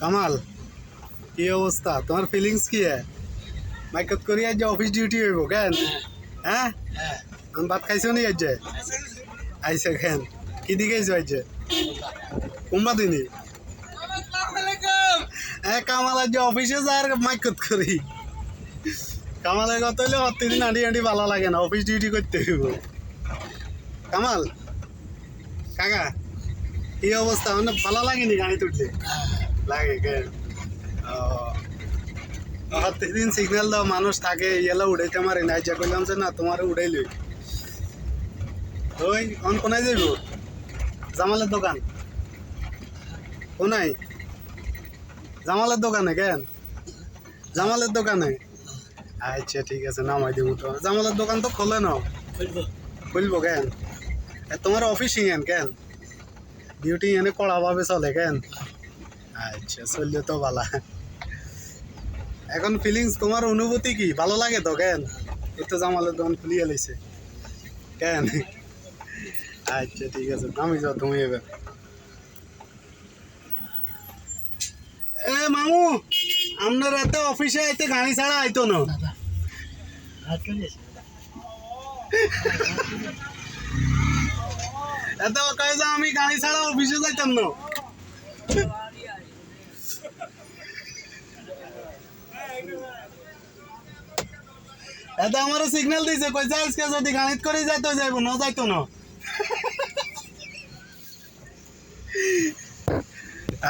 কামাল কি অবস্থা? তোমার ফিলিংস কি হ্যাঁ মাইকত করি আজ অফিস ডিউটি হইব কেন? হ্যাঁ। হ্যাঁ? আমি ভাত খাইছো নি আজ আইসে কেন? কি দিকে আইসো আজ কোনবা দিনই হ্যাঁ কামাল আজ অফিসে যার মাইকত করি। কামালের কথা হইলে প্রতিদিন আঁটি আঁটি ভালো লাগে না অফিস ডিউটি করতে হইব। কামাল কাকা কি অবস্থা? মানে ভালো লাগেনি গাড়ি তুলতে? লাগে কেন প্রতিদিন সিগন্যাল দাও মানুষ থাকে ইয়েলা উড়াইতে মারে না। যা করলাম যে না তোমার উড়াইলি ওই অন কোনায় যাইব? জামালের দোকান? কোনায়? জামালের দোকানে কেন? জামালের দোকানে? আচ্ছা ঠিক আছে নামাই দেবো তো। জামালের দোকান তো খোলে না খুলবো। কেন? তোমার অফিসিং এন কেন? ডিউটি এনে কড়াভাবে চলে কেন? আচ্ছা চললে তো ভালো এখন ফিলিংস তোমার অনুভূতি কি? ভালো লাগে তো কেন? এই তো জামালের দোকান খুলিয়ে লাইছে কেন? আচ্ছা ঠিক আছে আমি যাও তুমি এবার। এ মামু আপনার এত অফিসে আইতে গাড়ি ছাড়া আইতো না। এত কয়ে আমি গাড়ি ছাড়া অফিসে যাইতাম না। এত আমার সিগন্যাল দিছে কই যা আজকে যদি গাড়িত করে যাইতো যাইবো না যাইতো না।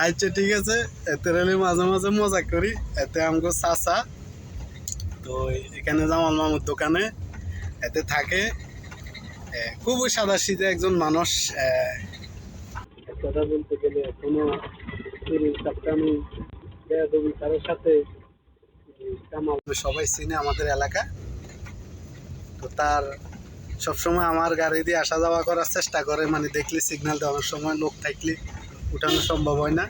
আচ্ছা ঠিক আছে এতে রেলে মাঝে মাঝে মজা করি। এতে আমগো চাচা তো এখানে জামাল মামুর দোকানে এতে থাকে। খুবই সাদা সিধে একজন মানুষ কথা বলতে গেলে কোনো কারোর সাথে সবাই চিনে আমাদের এলাকা। তো তার সবসময় আমার গাড়ি দিয়ে আসা যাওয়া করার চেষ্টা করে মানে দেখলে সিগন্যাল দেওয়ার সময় লোক থাকলে উঠানো সম্ভব হয় না।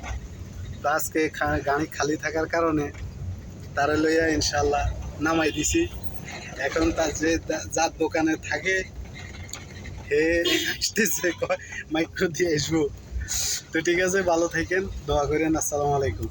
তো আজকে গাড়ি খালি থাকার কারণে তারা লইয়া ইনশাল্লাহ নামাই দিছি। এখন তার যে যার দোকানে থাকে, হে আসতেছে মাইক্রো দিয়ে আসব। তো ঠিক আছে, ভালো থাকেন, দোয়া করেন, আসসালামু আলাইকুম।